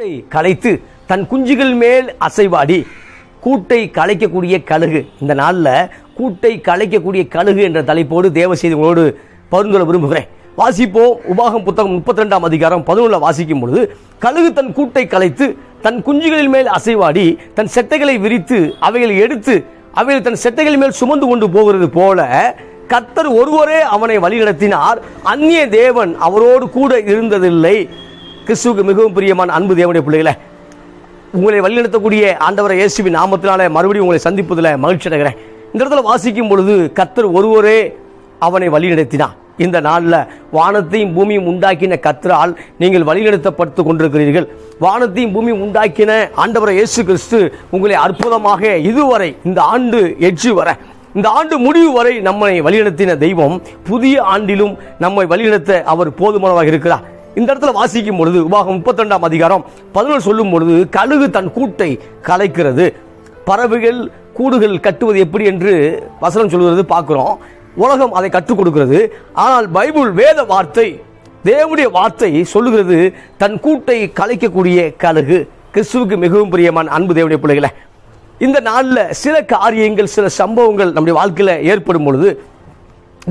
கூட்டை கலைத்து தன் குஞ்சுகள் மேல் அசைவாடி கூட்டை கலைக்கக்கூடிய கழுகு. இந்த நாளில் கூட்டை கலைக்கக்கூடிய கழுகு என்ற தலைப்போடு தேவ செய்திகளோடு பருந்துள்ள விரும்புகிறேன். வாசிப்போம். உபாகம் புத்தகம் முப்பத்தி ரெண்டாம் அதிகாரம் பதினொன்றில் வாசிக்கும் பொழுது கழுகு தன் கூட்டை கலைத்து தன் குஞ்சுகளின் மேல் அசைவாடி தன் செட்டைகளை விரித்து அவைகளை எடுத்து அவைகள் தன் செட்டைகள் மேல் சுமந்து கொண்டு போகிறது போல கத்தர் ஒருவரே அவனை வழிநடத்தினார். அந்நிய தேவன் அவரோடு கூட இருந்ததில்லை. கிறிஸ்துவுக்கு மிகவும் பிரியமான அன்பு தேவனுடைய பிள்ளைகளை உங்களை வழிநடத்தக்கூடிய ஆண்டவரை இயேசுவின் நாமத்தினால மறுபடியும் உங்களை சந்திப்பதில் மகிழ்ச்சி அடைகிறேன். இந்த இடத்துல வாசிக்கும் பொழுது கத்தர் ஒருவரே அவனை வழிநடத்தினார். இந்த நாளில் வானத்தையும் பூமியும் உண்டாக்கின கத்தரால் நீங்கள் வழிநடத்தப்பட்டு கொண்டிருக்கிறீர்கள். வானத்தையும் பூமியும் உண்டாக்கின ஆண்டவரை இயேசு கிறிஸ்து உங்களை அற்புதமாக இதுவரை இந்த ஆண்டு எட்ஜு வர இந்த ஆண்டு முடிவு வரை நம்மை வழிநடத்தின தெய்வம் புதிய ஆண்டிலும் நம்மை வழிநடத்த அவர் போதுமானவாக இருக்கிறார். இந்த இடத்துல வாசிக்கும் பொழுது உபாகம் முப்பத்தி ரெண்டாம் அதிகாரம் பதினொன்று சொல்லும் பொழுது கழுகு தன் கூட்டை கலைக்கிறது. பறவைகள் கூடுகள் கட்டுவது எப்படி என்று வசனம் சொல்கிறது பார்க்குறோம். உலகம் அதை கற்றுக் கொடுக்கிறது. ஆனால் பைபிள் வேத வார்த்தை தேவனுடைய வார்த்தை சொல்லுகிறது தன் கூட்டை கலைக்கக்கூடிய கழுகு. கிறிஸ்துவுக்கு மிகவும் பிரியமான அன்பு தேவனுடைய பிள்ளைகளை இந்த நாளில் சில காரியங்கள் சில சம்பவங்கள் நம்முடைய வாழ்க்கையில் ஏற்படும் பொழுது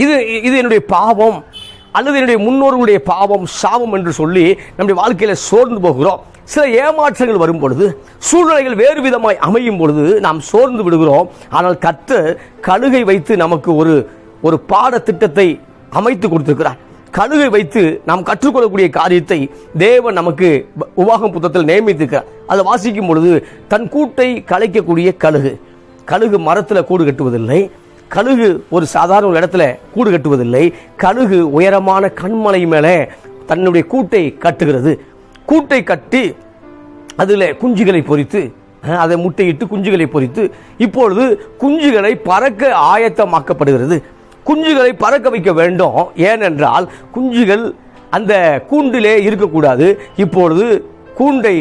இது இது என்னுடைய பாவம். அல்லது என்னுடைய முன்னோர்களுடைய பாவம் சாபம் என்று சொல்லி நம்முடைய வாழ்க்கையில் சோர்ந்து போகிறோம். சில ஏமாற்றங்கள் வரும் பொழுது சூழ்நிலைகள் வேறு விதமாய் அமையும் பொழுது நாம் சோர்ந்து விடுகிறோம். ஆனால் கத்து கழுகை வைத்து நமக்கு ஒரு ஒரு பாடத்திட்டத்தை அமைத்து கொடுத்திருக்கிறார். கழுகை வைத்து நாம் கற்றுக்கொள்ளக்கூடிய காரியத்தை தேவன் நமக்கு உபாகம் புத்தத்தில் நியமித்திருக்கிறார். அதை வாசிக்கும் பொழுது தன் கூட்டை கலைக்கக்கூடிய கழுகு. கழுகு மரத்தில் கூடு கட்டுவதில்லை. கழுகு ஒரு சாதாரண ஒரு இடத்துல கூடு கட்டுவதில்லை. கழுகு உயரமான கண்மலை மேலே தன்னுடைய கூட்டை கட்டுகிறது. கூட்டை கட்டி அதில் குஞ்சுகளை பொறித்து அதை முட்டையிட்டு குஞ்சுகளை பொறித்து இப்பொழுது குஞ்சுகளை பறக்க ஆயத்தமாக்கப்படுகிறது. குஞ்சுகளை பறக்க வைக்க வேண்டும். ஏனென்றால் குஞ்சுகள் அந்த கூண்டிலே இருக்கக்கூடாது. இப்பொழுது கூண்டை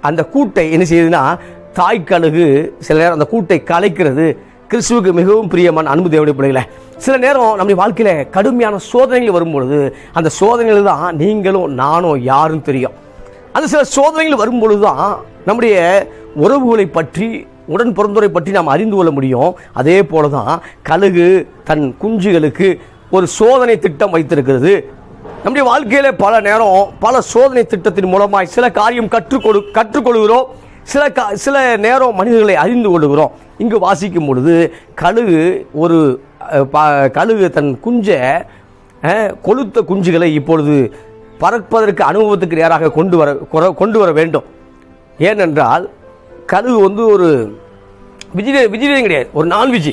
அந்த கூட்டை என்ன செய்யுதுன்னா தாய்க்கழுகு சில நேரம் அந்த கூட்டை கலைக்கிறது. கிறிஸ்துவுக்கு மிகவும் பிரியமான அன்பு தேவனுடைய பிள்ளைகளை சில நேரம் நம்முடைய வாழ்க்கையில் கடுமையான சோதனைகள் வரும்பொழுது அந்த சோதனைகள் தான் நீங்களும் நானும் யாரும் தெரியும். அந்த சில சோதனைகள் வரும்பொழுது தான் நம்முடைய உறவுகளை பற்றி உடன் பிறந்தோரை பற்றி நாம் அறிந்து கொள்ள முடியும். அதே போல தான் கழுகு தன் குஞ்சுகளுக்கு ஒரு சோதனை திட்டம் வைத்திருக்கிறது. நம்முடைய வாழ்க்கையில் பல நேரம் பல சோதனை திட்டத்தின் மூலமாய் சில காரியம் கற்றுக்கொடு கற்றுக்கொள்கிறோம். சில கா சில நேரம் மனிதர்களை அறிந்து கொள்கிறோம். இங்கு வாசிக்கும் பொழுது கழுகு ஒரு ப- கழுகு தன் குஞ்சை கொளுத்த கொழுத்த குஞ்சுகளை இப்பொழுது பறப்பதற்கு அனுபவத்துக்கு நேராக கொண்டு வர கொண்டு வர வேண்டும். ஏனென்றால் கழுகு வந்து ஒரு விஜிடே விஜிடேரியன் கிடையாது ஒரு நான்விஜி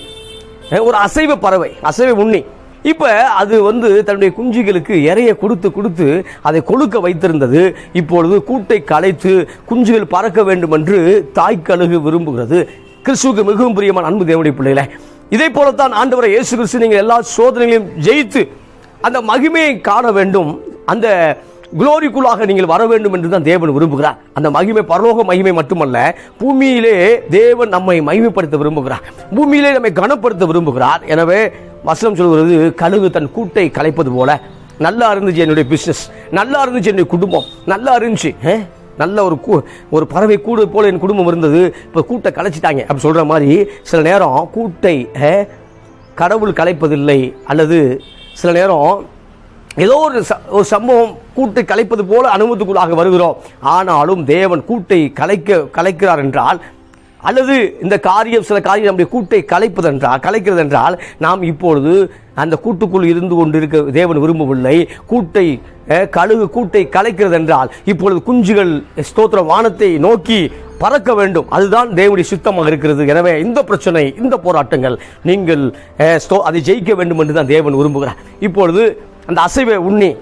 ஒரு அசைவ பறவை அசைவ உண்ணி. இப்போ அது வந்து தன்னுடைய குஞ்சுகளுக்கு இறைய கொடுத்து கொடுத்து அதை கொழுக்க வைத்திருந்தது. இப்பொழுது கூட்டை கலைத்து குஞ்சுகள் பறக்க வேண்டும் என்று கழுகு விரும்புகிறது. கிறிஸ்துவுக்கு மிகவும் பிரியமான அன்பு தேவனுடைய பிள்ளைகளே இதே போலத்தான் ஆண்டவரை இயேசு கிறிஸ்து நீங்கள் எல்லா சோதனைகளையும் ஜெயித்து அந்த மகிமையை காண வேண்டும் அந்த குளோரிக்குள்ளாக நீங்கள் வர வேண்டும் என்று தான் தேவன் விரும்புகிறார். அந்த மகிமை பரலோக மகிமை மட்டுமல்ல பூமியிலே தேவன் நம்மை மகிமைப்படுத்த விரும்புகிறார். பூமியிலே நம்மை கனப்படுத்த விரும்புகிறார். எனவே வசனம் சொல்கிறது கழுகு தன் கூட்டை கலைப்பது போல. நல்லா இருந்துச்சு என்னுடைய பிஸ்னஸ் நல்லா இருந்துச்சு என்னுடைய குடும்பம். நல்லா இருந்துச்சு நல்ல ஒரு கூ ஒரு பறவை கூடு போல் என் குடும்பம் இருந்தது. இப்போ கூட்டை கலைச்சிட்டாங்க. அப்படி சொல்கிற மாதிரி சில நேரம் கூட்டை கடவுள் கலைப்பதில்லை அல்லது சில நேரம் ஏதோ ஒரு ச- ஒரு சம்பவம் கூட்டை கலைப்பது போல அனுபவத்துக்குள்ளாக வருகிறோம். ஆனாலும் தேவன் கூட்டை கலைக்க கலைக்கிறார் என்றால் அல்லது இந்த காரியம் சில காரியம் நம்முடைய கூட்டை கலைப்பதென்றால் கலைக்கிறது என்றால் நாம் இப்பொழுது அந்த கூட்டுக்குள் இருந்து கொண்டிருக்க தேவன் விரும்பவில்லை. கூட்டை கழுகு கூட்டை கலைக்கிறது என்றால் இப்பொழுது குஞ்சுகள் ஸ்தோத்திர வானத்தை நோக்கி பறக்க வேண்டும். அதுதான் தேவனுடைய சுத்தமாக இருக்கிறது. எனவே இந்த பிரச்சனை இந்த போராட்டங்கள் நீங்கள் ஸ்தோ- அதை ஜெயிக்க வேண்டும் என்று தான் தேவன் விரும்புகிறார். இப்பொழுது அந்த அசைவ உண்ணி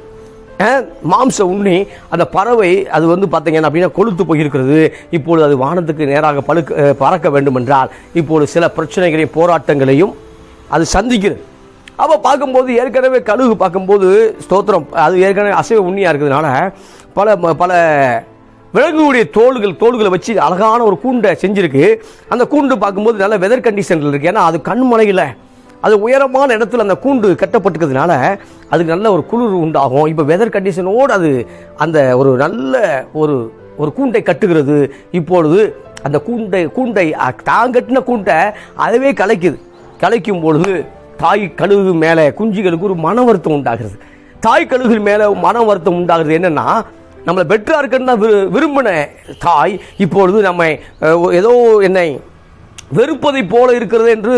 மாம்ச உண்ணி அந்த பறவை அது வந்து பார்த்தீங்கன்னா அப்படின்னா கொழுத்து போயிருக்கிறது. இப்பொழுது அது வானத்துக்கு நேராக பழுக்க பறக்க வேண்டும் என்றால் இப்பொழுது சில பிரச்சனைகளையும் போராட்டங்களையும் அது சந்திக்கிறது. அப்போ பார்க்கும்போது ஏற்கனவே கழுகு பார்க்கும்போது ஸ்தோத்திரம் அது ஏற்கனவே அசைவ உண்ணியாக இருக்கிறதுனால பல ம- பல விலங்குடைய தோள்கள் தோள்களை வச்சு அழகான ஒரு கூண்டை செஞ்சுருக்கு. அந்த கூண்டு பார்க்கும்போது நல்ல வெதர் கண்டிஷனில் இருக்குது ஏன்னா அது கண் கண்மலையில் அது உயரமான இடத்துல அந்த கூண்டு கட்டப்பட்டுக்கிறதுனால அதுக்கு நல்ல ஒரு குளிர் உண்டாகும். இப்போ வெதர் கண்டிஷனோடு அது அந்த ஒரு நல்ல ஒரு ஒரு கூண்டை கட்டுகிறது. இப்பொழுது அந்த கூண்டை கூண்டை தான் கட்டின கூண்டை அதுவே கலைக்குது. கலைக்கும் பொழுது தாய் கழுகு மேலே குஞ்சுகளுக்கு ஒரு மன வருத்தம் உண்டாகிறது. தாய் கழுகு மேலே மன வருத்தம் உண்டாகிறது என்னென்னா நம்மளை பெட்டரா இருக்குன்னு தான் விரு- விரும்பின தாய் இப்பொழுது நம்மை ஏதோ என்னை வெறுப்பதைப் போல இருக்கிறது என்று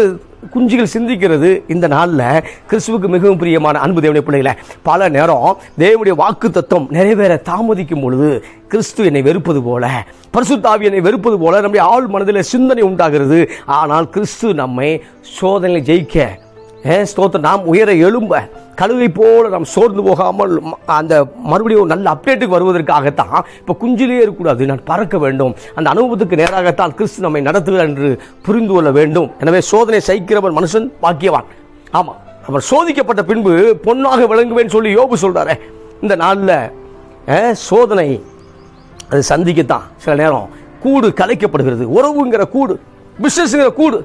குஞ்சுகள் சிந்திக்கிறது இந்த நாளில் கிறிஸ்துவுக்கு மிகவும் பிரியமான அன்பு தேவனுடைய பிள்ளைகளை பல நேரம் தேவனுடைய வாக்கு தத்துவம் நிறைவேற தாமதிக்கும் பொழுது கிறிஸ்து என்னை வெறுப்பது போல பரிசுத்தாவி என்னை வெறுப்பது போல நம்முடைய ஆள் மனதில் சிந்தனை உண்டாகிறது. ஆனால் கிறிஸ்து நம்மை சோதனை ஜெயிக்க ஸ்தோத்திரம். நாம் உயர எழும்ப கழுவை போல நாம் சோர்ந்து போகாமல் அந்த மறுபடியும் ஒரு நல்ல அப்டேட்டுக்கு வருவதற்காகத்தான் இப்போ குஞ்சிலே இருக்கக்கூடாது. நான் பறக்க வேண்டும். அந்த அனுபவத்துக்கு நேராகத்தான் கிறிஸ்து நம்மை நடத்துகிறார் என்று புரிந்து கொள்ள வேண்டும். எனவே சோதனை சகிக்கிறவன் மனுஷன் பாக்கியவான். ஆமாம் அவர் சோதிக்கப்பட்ட பின்பு பொன்னாக விளங்குவேன்னு சொல்லி யோபு சொல்கிறாரு இந்த நாளில் சோதனை அது சந்திக்கத்தான். சில நேரம் கூடு கலைக்கப்படுகிறது. உறவுங்கிற கூடு பிஸ்னஸ்ங்கிற கூடு.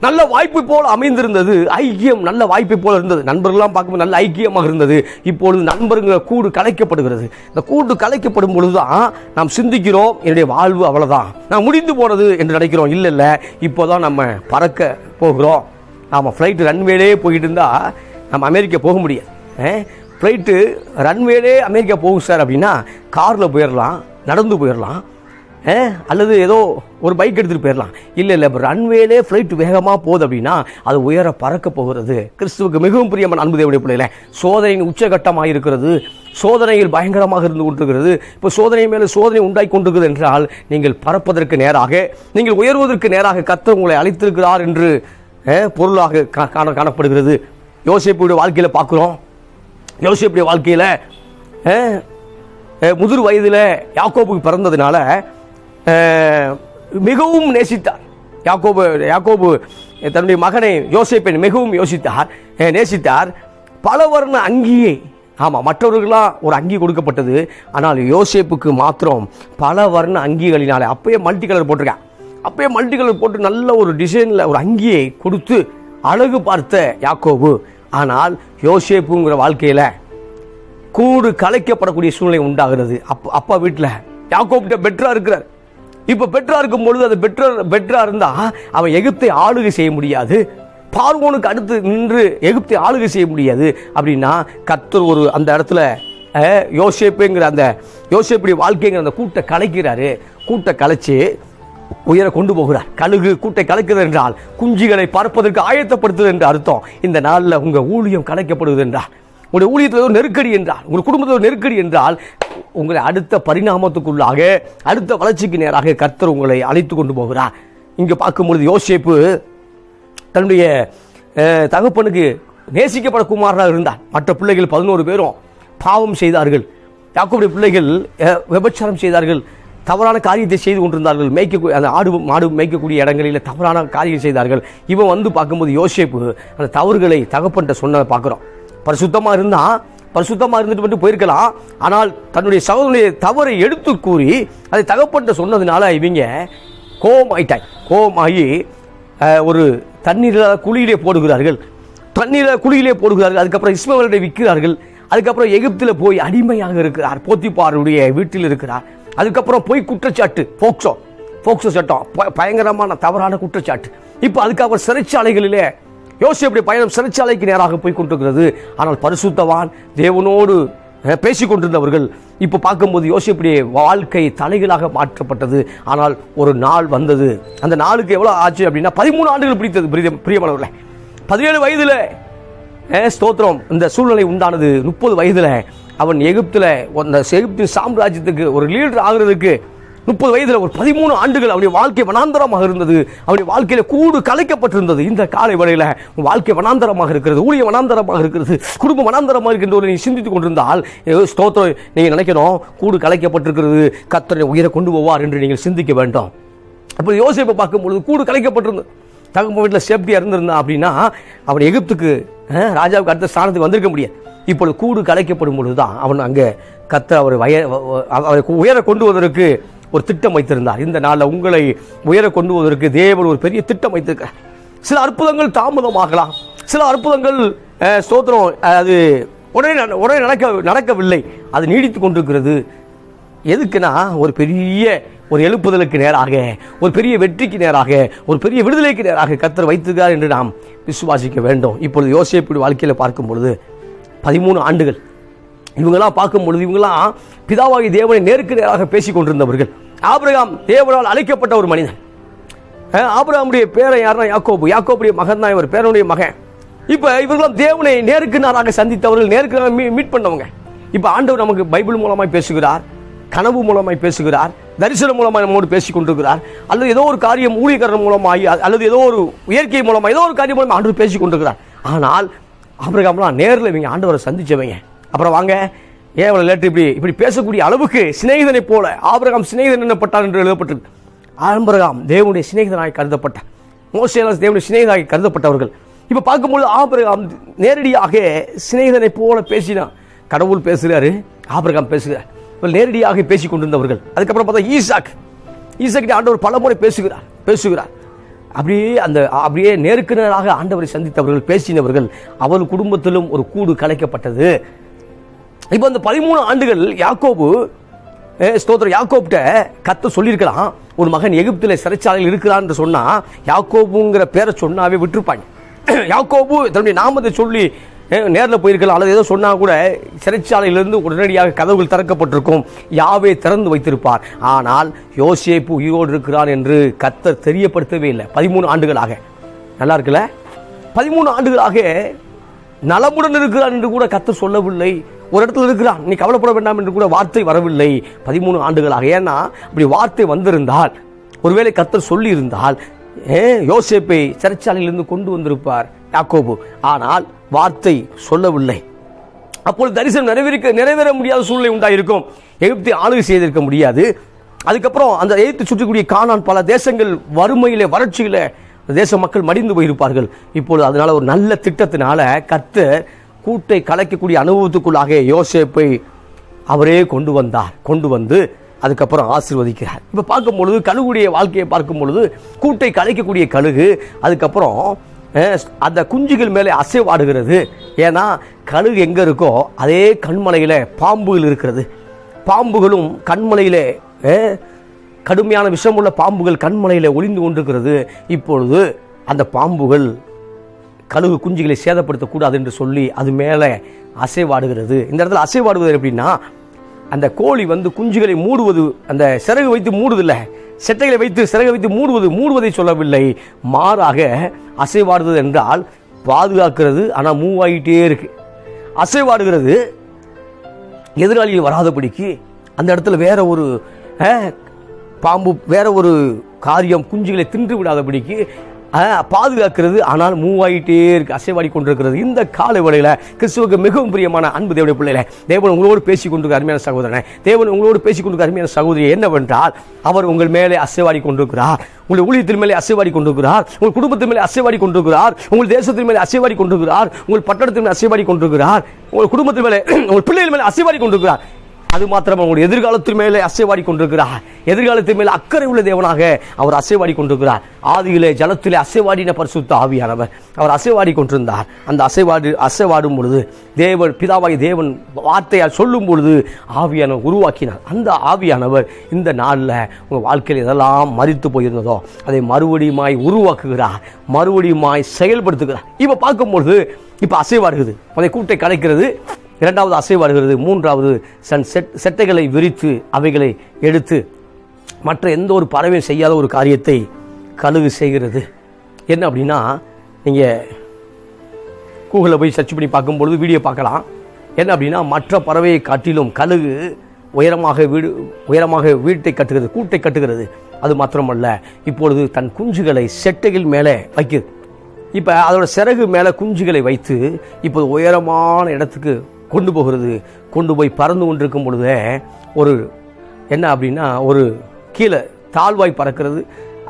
நல்ல வாய்ப்பு போல் அமைந்திருந்தது. ஐக்கியம் நல்ல வாய்ப்பை போல இருந்தது. நண்பர்கள்லாம் பார்க்கும்போது நல்ல ஐக்கியமாக இருந்தது. இப்பொழுது நண்பருங்கிற கூடு கலைக்கப்படுகிறது. இந்த கூடு கலைக்கப்படும் பொழுதுதான் நாம் சிந்திக்கிறோம். என்னுடைய வாழ்வு அவ்வளோதான் நான் முடிந்து போனது என்று நினைக்கிறோம். இல்லை இல்லை. இப்போதான் நம்ம பறக்க போகிறோம். ஆமாம் ஃப்ளைட்டு ரன்வேலே போயிட்டு இருந்தால் நம்ம அமெரிக்கா போக முடியாது. ஃப்ளைட்டு ரன்வேலே அமெரிக்கா போகும் சார் அப்படின்னா காரில் போயிடலாம் நடந்து போயிடலாம் அல்லது ஏதோ ஒரு பைக் எடுத்துகிட்டு போயிடலாம் இல்லை இல்லை இப்போ ரன்வேலே ஃப்ளைட் வேகமாக போகுது அப்படின்னா அது உயர பறக்க போகிறது. கிறிஸ்துவுக்கு மிகவும் பிரியமான அன்பு தேவடைய பிள்ளைகளே சோதனையின் உச்சகட்டமாக இருக்கிறது. சோதனையில் பயங்கரமாக இருந்து கொண்டிருக்கிறது. இப்போ சோதனை மேலே சோதனை உண்டாக்கி கொண்டிருக்கிறது என்றால் நீங்கள் பறப்பதற்கு நேராக நீங்கள் உயர்வதற்கு நேராக கர்த்தர் உங்களை அழைத்திருக்கிறார் என்று பொருளாக கா- காண காணப்படுகிறது. யோசிப்புடைய வாழ்க்கையில் பார்க்குறோம். யோசிப்புடைய வாழ்க்கையில் முதிர் வயதில் யாக்கோப்புக்கு பிறந்ததுனால மிகவும் நேசித்தார். யாக்கோபு யாக்கோபு தன்னுடைய மகனை யோசேப்பை மிகவும் யோசித்தார். நேசித்தார். பல வர்ண அங்கியை ஆமாம் மற்றவர்களாக ஒரு அங்கி கொடுக்கப்பட்டது. ஆனால் யோசேப்புக்கு மாத்திரம் பல வர்ண அங்கிகளினாலே அப்பயே மல்டி கலர் போட்டிருக்கேன். அப்பயே மல்டி கலர் போட்டு நல்ல ஒரு டிசைனில் ஒரு அங்கியை கொடுத்து அழகு பார்த்த யாக்கோபு. ஆனால் யோசேப்புங்கிற வாழ்க்கையில் கூடு கலைக்கப்படக்கூடிய சூழ்நிலை உண்டாகிறது. அப்போ அப்பா வீட்டில் யாக்கோப்கிட்ட பெட்டராக இருக்கிறார். இப்போ பெற்றா இருக்கும் பொழுது அது பெற்ற பெற்றா இருந்தா அவன் எகிப்தை ஆளுகை செய்ய முடியாது. பார்வோனுக்கு அடுத்து நின்று எகிப்தை ஆளுகை செய்ய முடியாது. அப்படின்னா கத்தர் ஒரு அந்த இடத்துல யோசேப்புங்கிற அந்த யோசேப்புடைய வாழ்க்கைங்கிற அந்த கூட்டை கலைக்கிறாரு. கூட்டை கலைச்சு உயர கொண்டு போகிறார். கழுகு கூட்டை கலைக்கிறது என்றால் குஞ்சுகளை பார்ப்பதற்கு ஆயத்தப்படுத்துது என்று அர்த்தம். இந்த நாளில் உங்கள் ஊழியம் கலைக்கப்படுவது என்றால். உங்களுடைய ஊழியத்தில் ஒரு நெருக்கடி என்றால் உங்கள் குடும்பத்தில் ஒரு நெருக்கடி என்றால் உங்களை அடுத்த பரிணாமத்துக்குள்ளாக அடுத்த வளர்ச்சிக்கு நேராக கர்த்தர் உங்களை அழைத்து கொண்டு போகிறார். இங்கே பார்க்கும்பொழுது யோசேப்பு தன்னுடைய தகப்பனுக்கு நேசிக்கப்பட குமாரனாக இருந்தார். மற்ற பிள்ளைகள் பதினோரு பேரும் பாவம் செய்தார்கள். யாக்கோபுடைய பிள்ளைகள் விபச்சாரம் செய்தார்கள். தவறான காரியத்தை செய்து கொண்டிருந்தார்கள். மேய்க்க அந்த ஆடு மாடு மேய்க்கக்கூடிய இடங்களில் தவறான காரியம் செய்தார்கள். இவன் வந்து பார்க்கும்போது யோசேப்பு அந்த தவறுகளை தகப்பன்ட்ட சொன்னதை பார்க்குறோம். பரிசுத்தமாக இருந்தால் பரிசுத்தமாக இருந்துட்டு மட்டும் போயிருக்கலாம். ஆனால் தன்னுடைய சகோதரனுடைய தவறை எடுத்து கூறி அதை தகப்பன்ட்டு சொன்னதுனால இவங்க கோபமாயிட்டாய். கோபமாகி ஆகி ஒரு தண்ணீரில் குழியிலே போடுகிறார்கள். தண்ணீரில் குழியிலே போடுகிறார்கள். அதுக்கப்புறம் இஸ்மவேலை விற்கிறார்கள். அதுக்கப்புறம் எகிப்தில் போய் அடிமையாக இருக்கிறார். போத்திப்பாருடைய வீட்டில் இருக்கிறார். அதுக்கப்புறம் போய் குற்றச்சாட்டு போக்சோ. போக்சோ சட்டம். ப- பயங்கரமான தவறான குற்றச்சாட்டு. இப்போ அதுக்கப்புறம் சிறைச்சாலைகளிலே யோசிப்புடைய பயணம் சிறைச்சாலைக்கு நேராக போய் கொண்டிருக்கிறது. ஆனால் பரிசுத்தவான் தேவனோடு பேசி கொண்டிருந்தவர்கள் இப்போ பார்க்கும்போது யோசிப்புடைய வாழ்க்கை தலைகளாக மாற்றப்பட்டது. ஆனால் ஒரு நாள் வந்தது. அந்த நாளுக்கு எவ்வளோ ஆச்சு அப்படின்னா பதிமூணு ஆண்டுகள் பிடித்தது பிரிய- பிரியமானவர்களே. பதினேழு வயதில் ஸ்தோத்திரம். இந்த சூழ்நிலை உண்டானது முப்பது வயதில். அவன் எகிப்தில் அந்த எகிப்தின் சாம்ராஜ்யத்துக்கு ஒரு லீடர் ஆகிறதுக்கு முப்பது வயதில் ஒரு பதிமூணு ஆண்டுகள் அவனுடைய வாழ்க்கை வனாந்தரமாக இருந்தது. அவனுடைய வாழ்க்கையில் கூடு கலைக்கப்பட்டிருந்தது. இந்த காலை வேளையில வாழ்க்கை வனாந்தரமாக இருக்கிறது ஊழிய வனாந்தரமாக இருக்கிறது குடும்ப வனாந்தரமாக இருக்கின்ற ஒரு நீ சிந்தித்துக் கொண்டிருந்தால் ஸ்தோத்திரம் நீங்கள் நினைக்கணும் கூடு கலைக்கப்பட்டிருக்கிறது கத்தரை உயிரை கொண்டு போவார் என்று நீங்கள் சிந்திக்க வேண்டும். அப்போ யோசிப்பை பார்க்கும் பொழுது கூடு கலைக்கப்பட்டிருந்தது தகப்பன் வீட்டில் சேஃப்டியாக இருந்திருந்தான் அப்படின்னா அவன் எகிப்துக்கு ராஜாவுக்கு அடுத்த ஸ்தானத்துக்கு வந்திருக்க முடியாது. இப்பொழுது கூடு கலைக்கப்படும் பொழுது தான் அவன் அங்கே கத்த அவர் வய அவரை உயர கொண்டு வருவதற்கு ஒரு திட்டம் வைத்திருந்தார். இந்த நாளில் உங்களை உயர கொண்டு வருவதற்கு தேவன் ஒரு பெரிய திட்டம் வைத்திருக்கிறார் சில அற்புதங்கள் தாமதமாகலாம். சில அற்புதங்கள் சோத்திரம் ஸ்தோத்திரம் அது உடனே நட- உடனே நடக்க நடக்கவில்லை. அது நீடித்து கொண்டிருக்கிறது. எதுக்குன்னா ஒரு பெரிய ஒரு எழுப்புதலுக்கு நேராக ஒரு பெரிய வெற்றிக்கு நேராக ஒரு பெரிய விடுதலைக்கு நேராக கத்தர் வைத்திருக்கார் என்று நாம் விசுவாசிக்க வேண்டும். இப்பொழுது யோசிப்பிடி வாழ்க்கையில் பார்க்கும் பொழுது பதிமூணு ஆண்டுகள் இவங்கெல்லாம் பார்க்கும் பொழுது இவங்கெல்லாம் பிதாவாகி தேவனை நேருக்கு நேராக பேசிக் கொண்டிருந்தவர்கள். ஆபிரகாம் தேவனால் அழைக்கப்பட்ட ஒரு மனிதன். ஆபிரகாமுடைய பேரன் யாருன்னா யாக்கோபு. யாக்கோபுடைய மகன் தான் இவர் பேரனுடைய மகன். இப்போ இவர்களும் தேவனை நேருக்கு நேராக சந்தித்தவர்கள் நேருக்கு நேராக மீ- மீட் பண்ணவங்க. இப்போ ஆண்டவர் நமக்கு பைபிள் மூலமாய் பேசுகிறார் கனவு மூலமாய் பேசுகிறார் தரிசனம் மூலமாக நம்மோடு பேசி கொண்டிருக்கிறார் அல்லது ஏதோ ஒரு காரியம் ஊழியக்காரன் மூலமாகி அல்லது ஏதோ ஒரு இயற்கை மூலமாக ஏதோ ஒரு காரியம் மூலமாக ஆண்டவர் பேசி கொண்டிருக்கிறார். ஆனால் அப்புறம் நேரில் இவங்க ஆண்டவரை சந்திச்சவங்க. அப்புறம் வாங்க. ஏன் இவ்வளோ லேட்டு இப்படி? இப்படி பேசக்கூடிய அளவுக்கு சிநேகிதனை போல ஆபிரகாம் சிநேகிதன் என்னப்பட்டார் என்று எழுதப்பட்டிருக்கு. ஆபிரகாம் தேவனுடைய சிநேகிதனாக கருதப்பட்ட மோசேலாஸ் தேவனுடைய சிநேகிதனாக கருதப்பட்டவர்கள். இப்போ பார்க்கும்போது ஆபிரகாம் நேரடியாக சிநேகிதனை போல பேசினான். கடவுள் பேசுகிறாரு ஆபிரகாம் பேசுகிறார். இவர் நேரடியாக பேசி கொண்டிருந்தவர்கள். அதுக்கப்புறம் பார்த்தா ஈசாக். ஈசாக்கிட்ட ஆண்டவர் பல முறை பேசுகிறார் பேசுகிறார். அப்படியே அந்த அப்படியே நேருக்கு நேராக ஆண்டவரை சந்தித்தவர்கள் பேசினவர்கள் அவர் குடும்பத்திலும் ஒரு கூடு கலைக்கப்பட்டது. இப்போ அந்த பதிமூணு ஆண்டுகள் யாக்கோபு அஹ், ஸ்தோத்திரம் யாக்கோப்கிட்ட கத்த சொல்லியிருக்கலாம். ஒரு மகன் எகிப்தில் சிறைச்சாலையில் இருக்கிறான்னு சொன்னா யாக்கோபுங்கிற பேரை சொன்னாவே விட்டுருப்பாங்க. யாக்கோபு தன்னுடைய நாமத்தை சொல்லி நேரில் போயிருக்கலாம். அல்லது ஏதோ சொன்னா கூட சிறைச்சாலையிலிருந்து உடனடியாக கதவுகள் திறக்கப்பட்டிருக்கும். யாவே திறந்து வைத்திருப்பார். ஆனால் யோசேப்பு உயிரோடு இருக்கிறான் என்று கத்தர் தெரியப்படுத்தவே இல்லை. பதிமூணு ஆண்டுகளாக. நல்லா இருக்குல்ல? பதிமூணு ஆண்டுகளாக நலமுடன் இருக்கிறான் என்று கூட கத்தர் சொல்லவில்லை. ஒரு இடத்துல இருக்கிறான். நீ கவலைப்பட வேண்டாம் என்று கூட வார்த்தை வரவில்லை. பதிமூணு ஆண்டுகளாக. ஏன்னா அப்படி வார்த்தை வந்திருந்தால் ஒருவேளை கத்தர் சொல்லியிருந்தால் ஏ யோசேப்பை சிறைச்சாலையிலிருந்து கொண்டு வந்திருப்பார் யாக்கோபு. ஆனால் வார்த்தை சொல்லவில்லை. அப்பொழுது தரிசனம் நிறைவேறிக்க நிறைவேற முடியாத சூழ்நிலை உண்டாயிருக்கும். எகிப்தை ஆளுகை செய்திருக்க முடியாது. அதுக்கப்புறம் அந்த எகிப்து சுற்றக்கூடிய காணான் பல தேசங்கள் வறுமையிலே வறட்சியில தேச மக்கள் மடிந்து போயிருப்பார்கள். இப்பொழுது அதனால ஒரு நல்ல திட்டத்தினால கத்தர் கூட்டை கலைக்கக்கூடிய அனுபவத்துக்குள்ளாக யோசேப்பை அவரே கொண்டு வந்தார். கொண்டு வந்து அதுக்கப்புறம் ஆசீர்வதிக்கிறார். இப்போ பார்க்கும் பொழுது கழுகுடைய வாழ்க்கையை பார்க்கும் பொழுது கூட்டை கலைக்கக்கூடிய கழுகு அதுக்கப்புறம் அந்த குஞ்சுகள் மேலே அசைவாடுகிறது ஏன்னா கழுகு எங்கே இருக்கோ அதே கண்மலையில் பாம்புகள் இருக்கிறது. பாம்புகளும் கண்மலையில் கடுமையான விஷமுள்ள பாம்புகள் கண்மலையில் ஒளிந்து கொண்டிருக்கிறது. இப்பொழுது அந்த பாம்புகள் கழுகு குஞ்சுகளை சேதப்படுத்தக்கூடாது என்று சொல்லி அது மேலே அசைவாடுகிறது. இந்த இடத்துல அசைவாடுவது எப்படின்னா அந்த கோழி வந்து குஞ்சுகளை மூடுவது அந்த சிறகு வைத்து மூடுதில்ல செட்டைகளை வைத்து சிறகை வைத்து மூடுவது மூடுவதை சொல்லவில்லை. மாறாக அசைவாடுவது என்றால் பாதுகாக்கிறது ஆனால் மூவ் ஆகிட்டே இருக்கு. அசைவாடுகிறது எதிராளிகள் வராதபடிக்கு அந்த இடத்துல வேற ஒரு பாம்பு வேற ஒரு காரியம் குஞ்சுகளை தின்று விடாதபடிக்கு பாதுகாக்கிறது. ஆனால் மூவ் ஆகிட்டே இருக்கு அசைவாடி கொண்டிருக்கிறது. இந்த காலை வேளையில் கிறிஸ்துவுக்கு மிகவும் பிரியமான அன்பு தேவடைய பிள்ளைகளே தேவன் உங்களோடு பேசி கொண்டிருக்க அருமையான சகோதரனை தேவன் உங்களோடு பேசி கொண்டிருக்க அருமையான சகோதரி என்னவென்றால் அவர் உங்கள் மேலே அசைவாடி கொண்டிருக்கிறார். உங்கள் ஊழியத்தின் மேலே அசைவாடி கொண்டிருக்கிறார். உங்கள் குடும்பத்தின் மேலே அசைவாடி கொண்டிருக்கிறார். உங்கள் தேசத்தின் மேலே அசைவாடி கொண்டிருக்கிறார். உங்கள் பட்டணத்தின் மேலே அசைவாடி கொண்டிருக்கிறார். உங்கள் குடும்பத்தின் மேலே உங்கள் பிள்ளைகள் மேலே அசைவாடி கொண்டிருக்கிறார். அது மாத்திரம் உங்களுடைய எதிர்காலத்தின் மேலே அசைவாடி கொண்டிருக்கிறார். எதிர்காலத்தின் மேலே அக்கறை உள்ள தேவனாக அவர் அசைவாடி கொண்டிருக்கிறார். ஆதியிலே ஜலத்திலே அசைவாடின பரிசுத்த ஆவியானவர். அவர் அசைவாடி கொண்டிருந்தார். அந்த அசைவாடு அசைவாடும் பொழுது தேவன் பிதாவாய் தேவன் வார்த்தையால் சொல்லும் பொழுது ஆவியானவர் உருவாக்கினார். அந்த ஆவியானவர் இந்த நாளில் உங்கள் வாழ்க்கையில் எதெல்லாம் மறித்து போயிருந்ததோ அதை மறுபடியுமாய் உருவாக்குகிறார். மறுபடியுமாய் செயல்படுத்துகிறார். இப்போ பார்க்கும்பொழுது இப்போ அசைவாடுகிறது. அதை கூட்டை கலைக்கிறது. இரண்டாவது அசைவாடுகிறது. மூன்றாவது சன் செட் செட்டைகளை விரித்து அவைகளை எடுத்து மற்ற எந்த ஒரு பறவையும் செய்யாத ஒரு காரியத்தை கழுகு செய்கிறது. என்ன அப்படின்னா நீங்கள் கூகுளில் போய் சர்ச் பண்ணி பார்க்கும்பொழுது வீடியோ பார்க்கலாம். என்ன அப்படின்னா மற்ற பறவையை காட்டிலும் கழுகு உயரமாக வீடு உயரமாக வீட்டை கட்டுகிறது கூட்டை கட்டுகிறது. அது மாத்திரமல்ல இப்பொழுது தன் குஞ்சுகளை செட்டைகள் மேலே வைக்குது. இப்போ அதோட சிறகு மேலே குஞ்சுகளை வைத்து இப்போ உயரமான இடத்துக்கு கொண்டு போகிறது கொண்டு போய் பறந்து கொண்டிருக்கும் பொழுதே ஒரு என்ன அப்படின்னா ஒரு கீழே தாழ்வாய் பறக்கிறது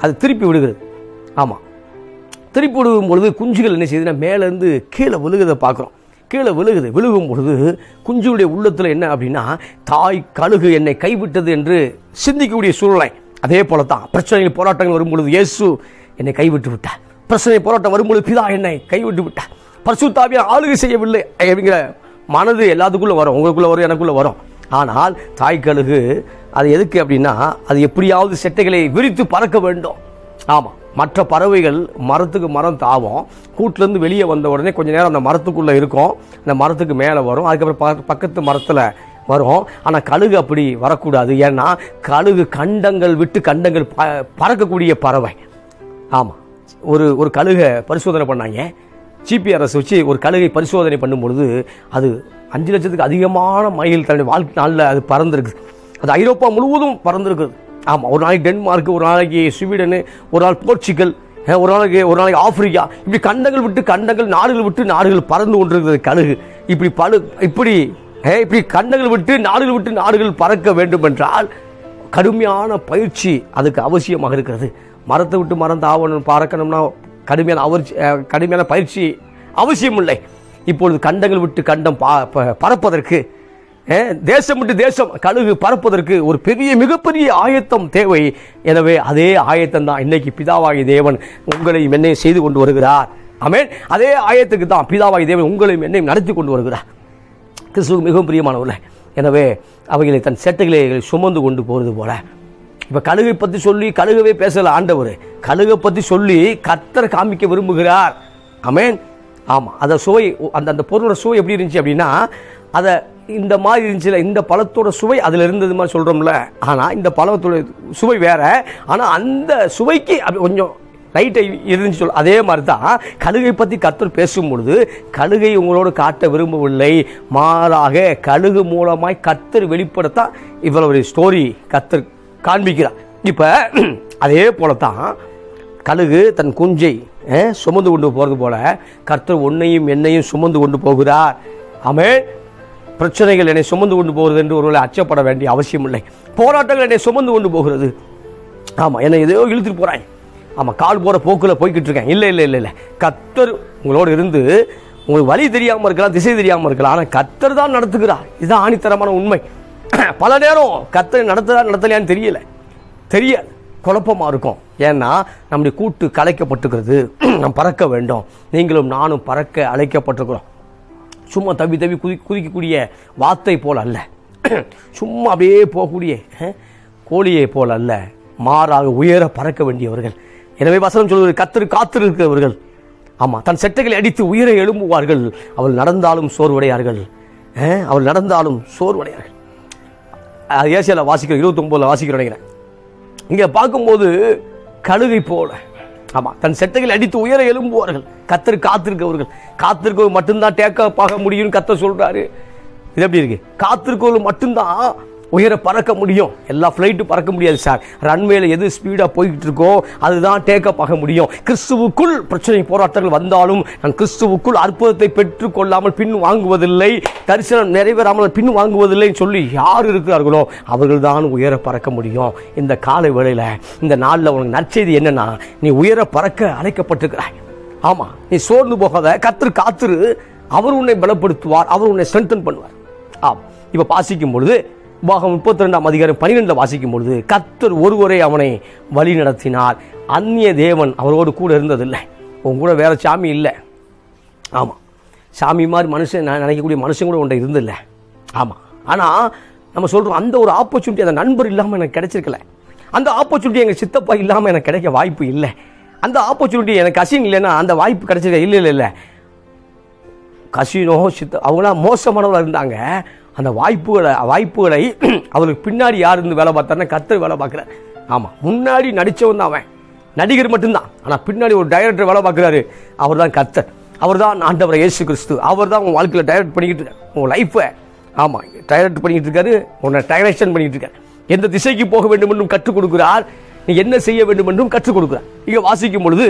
அது திருப்பி விடுகிறது. ஆமாம் திருப்பி விடுகும் பொழுது குஞ்சுகள் என்ன செய்யுதுன்னா மேலேருந்து கீழே விழுகுதை பார்க்குறோம். கீழே விழுகுது விழுகும் பொழுது குஞ்சுடைய உள்ளத்தில் என்ன அப்படின்னா தாய் கழுகு என்னை கைவிட்டது என்று சிந்திக்கக்கூடிய சூழ்நிலை. அதே போல தான் பிரச்சனைகள் போராட்டங்கள் வரும்பொழுது இயேசு என்னை கைவிட்டு விட்டார். பிரச்சனை போராட்டம் வரும்பொழுது பிதா என்னை கைவிட்டு விட்டார். பரிசுத்தாவியா ஆளுகை செய்யவில்லை அப்படிங்கிற மனது எல்லாத்துக்குள்ளே வரும். உங்களுக்குள்ளே வரும் எனக்குள்ளே வரும். ஆனால் தாய் கழுகு அது எதுக்கு அப்படின்னா அது எப்படியாவது செட்டைகளை விரித்து பறக்க வேண்டும். ஆமாம் மற்ற பறவைகள் மரத்துக்கு மரம் தாவும். கூட்டிலேருந்து வெளியே வந்த உடனே கொஞ்சம் நேரம் அந்த மரத்துக்குள்ளே இருக்கும். அந்த மரத்துக்கு மேலே வரும். அதுக்கப்புறம் பக்கத்து மரத்தில் வரும். ஆனால் கழுகு அப்படி வரக்கூடாது. ஏன்னா கழுகு கண்டங்கள் விட்டு கண்டங்கள் ப பறக்கக்கூடிய பறவை. ஆமாம் ஒரு ஒரு கழுகை பரிசோதனை பண்ணாங்க. ஜிபிஆர்எஸ் வச்சு ஒரு கழுகை பரிசோதனை பண்ணும்பொழுது அது அஞ்சு லட்சத்துக்கு அதிகமான மைல் தன்னுடைய வாழ்க்கை நாளில் அது பறந்துருக்குது அது ஐரோப்பா முழுவதும் பறந்துருக்குது ஆமாம் ஒரு நாளைக்கு டென்மார்க் ஒரு நாளைக்கு ஸ்வீடனு ஒரு நாள் போர்ச்சுகல் ஒரு நாளைக்கு ஒரு நாளைக்கு ஆப்பிரிக்கா. இப்படி கண்டங்கள் விட்டு கண்டங்கள் நாடுகள் விட்டு நாடுகள் பறந்து கொண்டிருக்கிறது கழுகு. இப்படி பழு இப்படி இப்படி கண்டங்கள் விட்டு நாடுகள் விட்டு நாடுகள் பறக்க வேண்டும் என்றால் கடுமையான பயிற்சி அதுக்கு அவசியமாக இருக்கிறது. மரத்தை விட்டு மரம் தாவணும் பறக்கணும்னா கடுமையான அவர் கடுமையான பயிற்சி அவசியமில்லை. இப்பொழுது கண்டங்கள் விட்டு கண்டம் பா- ப- பறப்பதற்கு தேசம் விட்டு தேசம் கழுகு பறப்பதற்கு ஒரு பெரிய மிகப்பெரிய ஆயத்தம் தேவை. எனவே அதே ஆயத்தம் தான் இன்னைக்கு பிதாவாகி தேவன் உங்களையும் என்னையும் செய்து கொண்டு வருகிறார். ஆமென். அதே ஆயத்துக்கு தான் பிதாவாகி தேவன் உங்களையும் என்னையும் நடத்தி கொண்டு வருகிறார். கிறிஸ்துவுக்கு மிகவும் பிரியமானவர்கள் எனவே அவைகளை தன் செட்டைகளை சுமந்து கொண்டு போகிறது போல. இப்போ கழுகை பற்றி சொல்லி கழுகவே பேசல ஆண்டவர். கழுகை பற்றி சொல்லி கத்தரை காமிக்க விரும்புகிறார். அமேன் ஆமாம் அதை சுவை அந்த அந்த பொருளோட சுவை எப்படி இருந்துச்சு அப்படின்னா அதை இந்த மாதிரி இருந்துச்சுல இந்த பழத்தோட சுவை அதில் இருந்தது மாதிரி சொல்கிறோம்ல ஆனால் இந்த பழத்தோட சுவை வேற. ஆனால் அந்த சுவைக்கு அப்படி கொஞ்சம் ரைட்டை இருந்துச்சு சொல் அதே மாதிரி தான் கழுகை பற்றி கத்தர் பேசும் பொழுது கழுகை உங்களோடு காட்ட விரும்பவில்லை. மாறாக கழுகு மூலமாய் கத்தர் வெளிப்படுத்த இவ்வளவு ஸ்டோரி கத்தர் காண்பிக்கிறார். இப்போ அதே போல தான் கழுகு தன் குஞ்சை சுமந்து கொண்டு போகிறது போல கர்த்தர் உன்னையும் என்னையும் சுமந்து கொண்டு போகிறார். ஆமே பிரச்சனைகள் என்னை சுமந்து கொண்டு போகிறது என்று ஒருவேளை அச்சப்பட வேண்டிய அவசியம் இல்லை. போராட்டங்கள் என்னை சுமந்து கொண்டு போகிறது. ஆமாம் என்னை எதையோ இழுத்துட்டு போகிறாங்க ஆமாம் கால் போகிற போக்கில் போய்கிட்டு இருக்கேன். இல்லை இல்லை இல்லை இல்லை. கத்தர் உங்களோடு இருந்து உங்களுக்கு வழி தெரியாமல் இருக்கலாம் திசை தெரியாமல் இருக்கலாம். ஆனால் கத்தர் தான் நடத்துகிறார். இதுதான் ஆணித்தரமான உண்மை. பல நேரம் கத்தர் நடத்துதா நடத்தலையான்னு தெரியல. தெரியாது. குழப்பமாக இருக்கும். ஏன்னா நம்முடைய கூட்டு கலைக்கப்பட்டுக்கிறது நாம் பறக்க வேண்டும். நீங்களும் நானும் பறக்க அழைக்கப்பட்டிருக்கிறோம். சும்மா தவி தவி குதி குதிக்கக்கூடிய வாத்தை போல் அல்ல. சும்மா அப்படியே போகக்கூடிய கோழியை போல் அல்ல. மாறாக உயர பறக்க வேண்டியவர்கள். எனவே வசனம் சொல்வது கத்திரு காத்திருக்கிறவர்கள். ஆமாம் தன் செட்டைகளை அடித்து உயிரை எழும்புவார்கள். அவள் நடந்தாலும் சோர்வடையார்கள். அவள் நடந்தாலும் சோர்வடையார்கள். ஏசியாவில் வாசிக்கிறோம் இருபத்தொம்போதில் வாசிக்கிறோம் நினைக்கிறேன். இங்கே பார்க்கும்போது கழுகை போல. ஆமாம் தன் செட்டைகள் அடித்து உயர எழும்புவார்கள். கத்தர் காத்திருக்கவர்கள் காத்திருக்கவர் மட்டும்தான் டேக்கப் ஆக முடியும்னு கத்தர் சொல்கிறாரு இது எப்படி இருக்கு? காத்திருக்கவர்கள் மட்டும்தான் உயர பறக்க முடியும். எல்லா ஃப்ளைட்டும் பறக்க முடியாது சார் ரன்வேல எது ஸ்பீடாக போய்கிட்டு இருக்கோ அதுதான் டேக்கப் ஆக முடியும். கிறிஸ்துவுக்குள் பிரச்சனை போராட்டங்கள் வந்தாலும் நான் கிறிஸ்துவுக்குள் அற்புதத்தை பெற்றுக்கொள்ளாமல் பின் வாங்குவதில்லை தரிசனம் நிறைவேறாமல் பின் வாங்குவதில்லைன்னு சொல்லி யார் இருக்கிறார்களோ அவர்கள் தான் உயர பறக்க முடியும். இந்த காலை வேளையில் இந்த நாளில் உனக்கு நற்செய்தி என்னன்னா நீ உயர பறக்க அழைக்கப்பட்டிருக்கிறாய் ஆமாம் நீ சோர்ந்து போகாத கத்திரு காத்துரு. அவர் உன்னை பலப்படுத்துவார் அவர் உன்னை ஸ்ட்ரென்தன் பண்ணுவார். ஆம் இப்போ பாசிக்கும் பொழுது பாகம் முப்பத்தி ரெண்டாம் அதிகாரம் பனிரெண்டில் வாசிக்கும் பொழுது கத்தர் ஒருவரே அவனை வழி நடத்தினார். அந்நிய தேவன் அவரோடு கூட இருந்ததில்லை. உன் கூட வேற சாமி இல்லை. ஆமாம் சாமி மாதிரி மனுஷன் நான் நினைக்கக்கூடிய மனுஷன் கூட ஒன்றை இருந்தில்ல. ஆமாம் ஆனால் நம்ம சொல்கிறோம் அந்த ஒரு ஆப்பர்ச்சுனிட்டி அந்த நண்பர் இல்லாமல் எனக்கு கிடைச்சிருக்கல. அந்த ஆப்பர்ச்சுனிட்டி எங்கள் சித்தப்பா இல்லாமல் எனக்கு கிடைக்க வாய்ப்பு இல்லை. அந்த ஆப்பர்ச்சுனிட்டி எனக்கு கசின் இல்லைன்னா அந்த வாய்ப்பு கிடைச்சிருக்க இல்லை இல்லை இல்லை. கசினோ சித்த அவங்களாம் மோசமானவர்களாக இருந்தாங்க. அந்த வாய்ப்புகளை வாய்ப்புகளை அவருக்கு பின்னாடி யார் இருந்து வேலை பார்த்தாருன்னா கத்தர் வேலை பார்க்குறாரு. ஆமாம் முன்னாடி நடித்தவன் தான் அவன். நடிகர் மட்டும்தான். ஆனால் பின்னாடி ஒரு டைரக்டர் வேலை பார்க்குறாரு. அவர் தான் கத்தர் அவர் தான் ஆண்டவர் இயேசு கிறிஸ்து. அவர் தான் உன் வாழ்க்கையில் டைரக்ட் பண்ணிக்கிட்டு இருக்காரு. உன் லைஃப்பை ஆமாம் டைரக்ட் பண்ணிக்கிட்டு இருக்காரு. உன்னை டைரக்ஷன் பண்ணிக்கிட்டு இருக்காரு. எந்த திசைக்கு போக வேண்டும் என்றும் கற்றுக் கொடுக்கிறார். நீ என்ன செய்ய வேண்டும் என்றும் கற்றுக் கொடுக்கிறார். இங்கே வாசிக்கும் பொழுது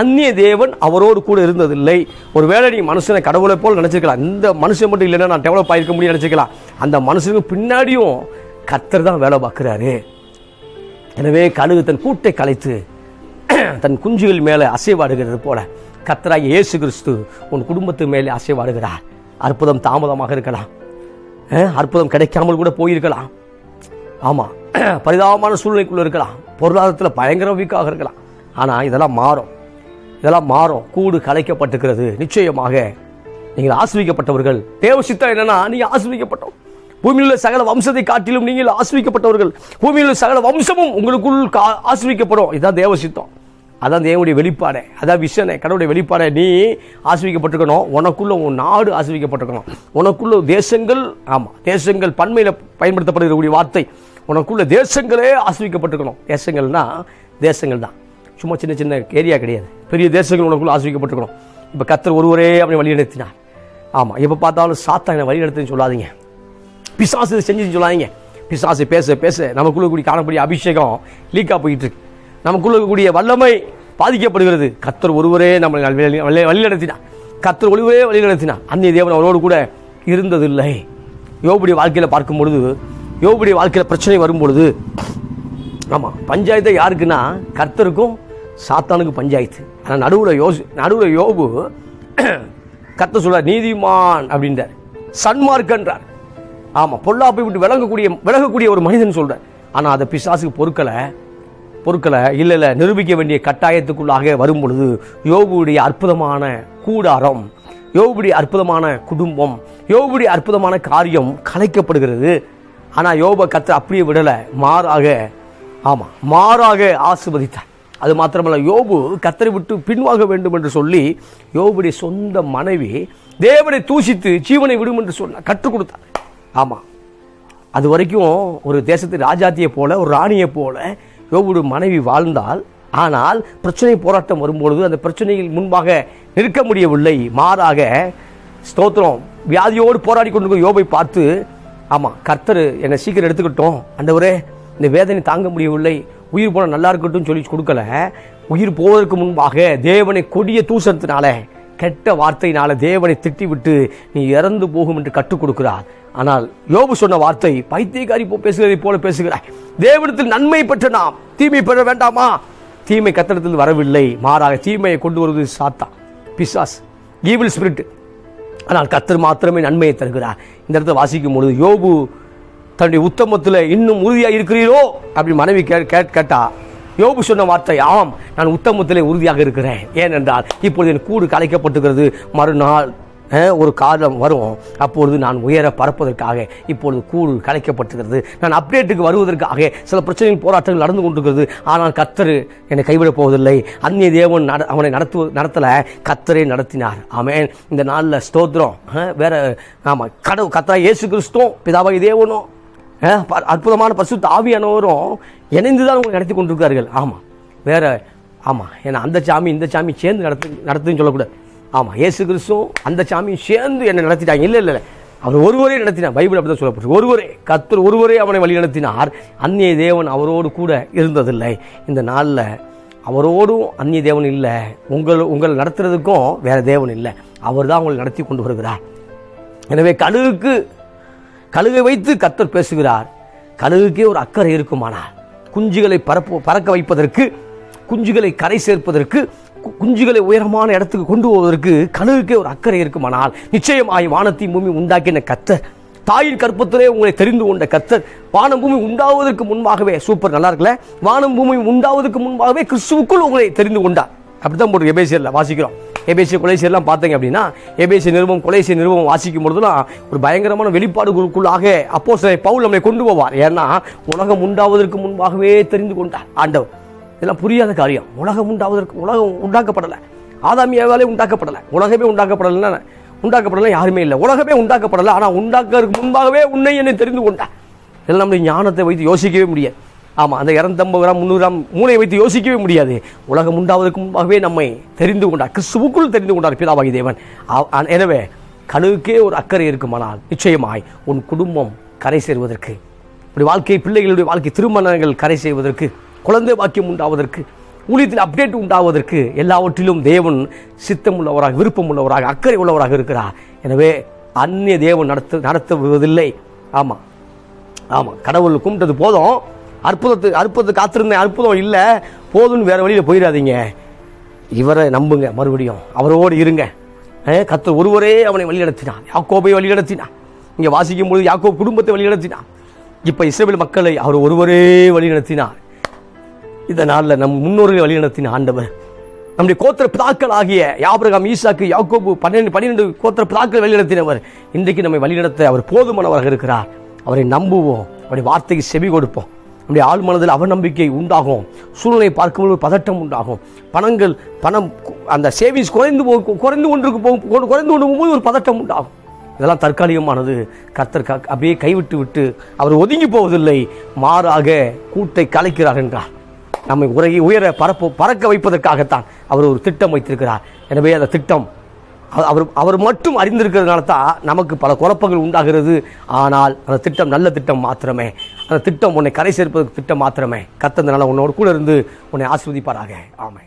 அந்நிய தேவன் அவரோடு கூட இருந்ததில்லை. ஒருவேளை நீ மனுஷனை கடவுளை போல் நினச்சிருக்கலாம். இந்த மனுஷன் மட்டும் இல்லைன்னா நான் டெவலப் ஆகிருக்க முடியும் நினச்சிக்கலாம் அந்த மனுஷனுக்கு பின்னாடியும் கத்தர் தான் வேலை பார்க்குறாரு. எனவே கழுகு தன் கூட்டை கலைத்து தன் குஞ்சுகள் மேலே அசைவாடுகிறது போல கத்தராய் இயேசு கிறிஸ்து உன் குடும்பத்து மேலே அசைவாடுகிறார். அற்புதம் தாமதமாக இருக்கலாம். அற்புதம் கிடைக்காமல் கூட போயிருக்கலாம். ஆமாம் பரிதாபமான சூழ்நிலைக்குள்ளே இருக்கலாம். பொருளாதாரத்தில் பயங்கர வீக்காக இருக்கலாம். ஆனால் இதெல்லாம் மாறும். இதெல்லாம் மாறும். கூடு கலைக்கப்பட்டிருக்கிறது. நிச்சயமாக நீங்கள் ஆசிரியப்பட்டவர்கள் தேவ சித்தம் என்னன்னா நீங்கள் ஆசிரியப்பட்டோம் பூமியில் உள்ள சகல வம்சத்தை காட்டிலும் நீங்கள் ஆசிரியப்பட்டவர்கள் பூமியில் உள்ள சகல வம்சமும் உங்களுக்குள் கா- இதுதான் தேவ சித்தம். அதான் தேவனுடைய வெளிப்பாடு. அதான் விஷனை. கடவுளுடைய வெளிப்பாடை. நீ ஆசிரியப்பட்டிருக்கணும் உனக்குள்ள உன் நாடு ஆசிரியப்பட்டிருக்கணும் உனக்குள்ள தேசங்கள் ஆமாம் தேசங்கள் பன்மையில் பயன்படுத்தப்படுகிற வார்த்தை. உனக்குள்ள தேசங்களே ஆசிரிக்கப்பட்டிருக்கணும். தேசங்கள்னா தேசங்கள் தான் சும்மா சின்ன சின்ன ஏரியா கிடையாது. பெரிய தேசங்கள் உனக்குள்ள ஆசிரிக்கப்பட்டிருக்கணும். இப்போ கத்தர் ஒருவரே அப்படி வழிநடத்தினார். ஆமாம் எப்போ பார்த்தாலும் சாத்தா என்னை வழிநடத்துன்னு சொல்லாதீங்க. பிசாசு இதை செஞ்சுன்னு சொல்லாதீங்க. பிசாசு பேச பேச. நமக்குள்ள கூடிய காணக்கூடிய அபிஷேகம் லீக்காக போயிட்டு இருக்கு நமக்குள்ள கூடிய வல்லமை பாதிக்கப்படுகிறது. கத்தர் ஒருவரே நம்மளை வழி- வழி- வழிநடத்தினார். கத்தர் ஒருவரே வழிநடத்தினார். அந்நிய தேவன் அவரோடு கூட இருந்ததில்லை. யோபுடைய வாழ்க்கையில் பார்க்கும் பொழுது யோபுடைய வாழ்க்கையில் பிரச்சனை வரும்பொழுது ஆமாம் பஞ்சாயத்து யாருக்குன்னா கர்த்தருக்கும் சாத்தானுக்கு பஞ்சாயத்து. ஆனால் நடுவில் யோசி நடுவில் யோபு கர்த்த சொல்றார் நீதிமான் அப்படின்றார். சன்மார்க்கன்றார். ஆமாம் பொல்லாப்பை விட்டு விலகக்கூடிய விலகக்கூடிய ஒரு மனிதன் சொல்கிறார் ஆனால் அதை பிசாசுக்கு பொருட்களை பொருட்களை இல்லை இல்லை நிரூபிக்க வேண்டிய கட்டாயத்துக்குள்ளாக வரும் பொழுது யோகுடைய அற்புதமான கூடாரம் யோகுடைய அற்புதமான குடும்பம் யோகுடைய அற்புதமான காரியம் கலைக்கப்படுகிறது. ஆனால் யோப கத்தை அப்படியே விடலை. மாறாக ஆமாம் மாறாக ஆசிர்வதித்தார். அது மாத்திரமல்ல யோபு கத்தரை விட்டு பின்வாங்க வேண்டும் என்று சொல்லி யோபுடைய சொந்த மனைவி தேவனை தூசித்து ஜீவனை விடும் என்று சொன்ன கற்றுக் கொடுத்தார். ஆமாம் அது வரைக்கும் ஒரு தேசத்து ராஜாத்தியை போல ஒரு ராணியை போல யோபுடைய மனைவி வாழ்ந்தால் ஆனால் பிரச்சனை போராட்டம் வரும்பொழுது அந்த பிரச்சனையில் முன்பாக நிற்க முடியவில்லை. மாறாக ஸ்தோத்திரம் வியாதியோடு போராடி கொண்டிருக்கும் யோபை பார்த்து ஆமாம் கர்த்தர் என்னை சீக்கிரம் எடுத்துக்கிட்டோம். ஆண்டவரே இந்த வேதனை தாங்க முடியவில்லை. உயிர் போனால் நல்லா இருக்கட்டும் சொல்லி கொடுக்கல. உயிர் போவதற்கு முன்பாக தேவனை கொடிய தூசத்தினால கெட்ட வார்த்தையினால தேவனை திட்டிவிட்டு நீ இறந்து போகும் என்று கற்றுக் கொடுக்கிறார். ஆனால் யோபு சொன்ன வார்த்தை பைத்தியக்காரி போ பேசுகிறதை போல பேசுகிறாய். தேவனத்தில் நன்மை பெற்ற நாம் தீமை பெற வேண்டாமா? தீமை கத்தனத்தில் வரவில்லை. மாறாக தீமையை கொண்டு வருவது சாத்தா பிசாஸ் ஈவில் ஸ்பிரிட் ஆனால் கத்தர் மாத்திரமே நன்மையை தருகிறார். இந்த இடத்துல வாசிக்கும் பொழுது யோபு தன்னுடைய உத்தமத்தில் இன்னும் உறுதியாக இருக்கிறீரோ அப்படி மனைவி கே கேட்டா யோபு சொன்ன வார்த்தை ஆம் நான் உத்தமத்திலே உறுதியாக இருக்கிறேன். ஏனென்றால் இப்பொழுது என் கூடு கலைக்கப்பட்டுகிறது மறுநாள் ஒரு காலம் வரும். அப்பொழுது நான் உயர பறப்பதற்காக இப்பொழுது கூடு கலைக்கப்பட்டுகிறது நான் அப்டேட்டுக்கு வருவதற்காக சில பிரச்சனைகள் போராட்டங்கள் நடந்து கொண்டிருக்கிறது. ஆனால் கத்தர் என்னை கைவிடப் போவதில்லை. அந்நிய தேவன் நட அவனை நடத்து நடத்தலை. கத்தரே நடத்தினார். ஆமேன். இந்த நாளில் ஸ்தோத்திரம். வேற ஆமாம் கடவுள் கத்தரா இயேசு கிறிஸ்துவும் பிதாவாகி தேவனும் அற்புதமான பசு ஆவியானவரும் இணைந்து தான் உங்களை நடத்தி கொண்டிருக்கார்கள் ஆமாம் வேற ஆமாம் ஏன்னா அந்த சாமி இந்த சாமி சேர்ந்து நடத்து நடத்துன்னு சொல்லக்கூடாது. ஆமாம் இயேசு கிறிஸ்துவும் அந்த சாமியும் சேர்ந்து என்னை நடத்திட்டாங்க. இல்லை இல்லை அவர் ஒருவரே நடத்தினார். பைபிள் அப்படி தான் சொல்லப்பட்டு ஒருவரே கத்தர் ஒருவரே அவனை வழி நடத்தினார். அந்நிய தேவன் அவரோடு கூட இருந்ததில்லை. இந்த நாளில் அவரோடும் அந்நிய தேவன் இல்லை. உங்கள் உங்களை நடத்துறதுக்கும் வேறு தேவன் இல்லை. அவர் தான் உங்களை நடத்தி கொண்டு வருகிறார். எனவே கழுகுக்கு கழுகை வைத்து கத்தர் பேசுகிறார். கழுகுக்கே ஒரு அக்கறை இருக்குமானால் குஞ்சுகளை பரப்பு பறக்க வைப்பதற்கு குஞ்சுகளை கரை சேர்ப்பதற்கு குஞ்சுகளை உயரமான இடத்துக்கு கொண்டு போவதற்கு கனவுக்கே ஒரு அக்கறை இருக்குமானால் நிச்சயமாய் வானத்தையும் பூமி உண்டாக்கின கத்தர் தாயின் கற்பத்திலே உங்களை தெரிந்து கொண்ட கத்தர் வானம் பூமி உண்டாவதற்கு முன்பாகவே சூப்பர் நல்லா இருக்குல்ல? வானம் பூமி உண்டாவதற்கு முன்பாகவே கிறிஸ்துவுக்குள் உங்களை தெரிந்து கொண்டார். அப்படித்தான் போட்டு எபேசியரில் வாசிக்கிறோம். எபேசிய கொலைசியெல்லாம் பார்த்தீங்க அப்படின்னா எபேசிய நிறுவம் கொலைசிய நிறுவம் வாசிக்கும் பொழுதுலாம் ஒரு பயங்கரமான வெளிப்பாடுகளுக்குள்ளாக அப்போ பவுல் நம்மை கொண்டு போவார். ஏன்னா உலகம் உண்டாவதற்கு முன்பாகவே தெரிந்து கொண்டார். ஆண்டவர். இதெல்லாம் புரியாத காரியம். உலகம் உண்டாவதற்கு உலகம் உண்டாக்கப்படலை. ஆதாமியாவாலே உண்டாக்கப்படலை. உலகமே உண்டாக்கப்படலைன்னா உண்டாக்கப்படலை யாருமே இல்லை. உலகமே உண்டாக்கப்படலை. ஆனால் உண்டாக்கிறதுக்கு முன்பாகவே உன்னை என்னை தெரிந்து கொண்டார் இதெல்லாம் நம்முடைய ஞானத்தை வைத்து யோசிக்கவே முடியாது. ஆமாம் அந்த இரநூத்தம்பது கிராம் முந்நூறு கிராம் மூளையை வைத்து யோசிக்கவே முடியாது. உலகம் உண்டாவதற்கு முன்பாகவே நம்மை தெரிந்து கொண்டார். கிறிஸ்துவுக்குள் தெரிந்து கொண்டார் பிதாவாகி தேவன். எனவே கழுவுக்கே ஒரு அக்கறை இருக்குமானால் நிச்சயமாய் உன் குடும்பம் கரை சேர்வதற்கு இப்படி வாழ்க்கை பிள்ளைகளுடைய வாழ்க்கை திருமணங்கள் கரை செய்வதற்கு குழந்தை பாக்கியம் உண்டாவதற்கு ஊழியத்தில் அப்டேட் உண்டாவதற்கு எல்லாவற்றிலும் தேவன் சித்தம் உள்ளவராக விருப்பம் உள்ளவராக அக்கறை உள்ளவராக இருக்கிறார். எனவே அந்நிய தேவன் நடத்த நடத்துவதில்லை. ஆமாம் ஆமாம் கடவுள் கும்பிட்டது போதும். அற்புதத்து அற்புதத்தை காத்திருந்தேன். அற்புதம் இல்லை. போதும்னு வேறு வழியில் போயிடாதீங்க. இவரை நம்புங்க மறுபடியும். அவரோடு இருங்க. அஹ், ஒருவரே அவனை வழிநடத்தினான் யாக்கோபை வழிநடத்தினான் இங்கே வாசிக்கும் பொழுது யாக்கோ குடும்பத்தை வழிநடத்தினான் இப்போ இஸ்ரேல் மக்களை அவர் ஒருவரே வழிநடத்தினார். இந்த நாளில் நம் முன்னோர்கள் வழிநடத்தின ஆண்டவர். நம்முடைய கோத்திர பிதாக்கள் ஆகிய யாபிரகாம் ஈசாக்கு யாக்கோபு பன்னெண்டு பன்னிரெண்டு கோத்திர பிதாக்கள் வழிநடத்தினவர். இன்றைக்கு நம்மை வழிநடத்த அவர் போதுமானவராக இருக்கிறார். அவரை நம்புவோம். அவருடைய வார்த்தைக்கு செவி கொடுப்போம். நம்முடைய ஆள் மனதில் அவநம்பிக்கை உண்டாகும். சூழ்நிலை பார்க்கும்போது பதட்டம் உண்டாகும். பணங்கள் பணம் அந்த சேவிங்ஸ் குறைந்து போ குறைந்து கொண்டிருக்கு போகும் குறைந்து கொண்டு போகும்போது ஒரு பதட்டம் உண்டாகும். இதெல்லாம் தற்காலிகமானது. கர்த்தர் க- அப்படியே கைவிட்டு விட்டு அவர் ஒதுங்கி போவதில்லை. மாறாக கூட்டை கலைக்கிறார் என்றார். நம்மை உரையை உயர பரப்பு பறக்க வைப்பதற்காகத்தான் அவர் ஒரு திட்டம் வைத்திருக்கிறார். எனவே அந்த திட்டம் அவர் அவர் மட்டும் அறிந்திருக்கிறதுனால தான் நமக்கு பல குழப்பங்கள் உண்டாகிறது. ஆனால் அந்த திட்டம் நல்ல திட்டம் மாத்திரமே. அந்த திட்டம் உன்னை கரை சேர்ப்பதற்கு திட்டம் மாத்திரமே. கத்தந்தனால உன்னோட கூட இருந்து உன்னை ஆஸ்வதிப்பாராக ஆமை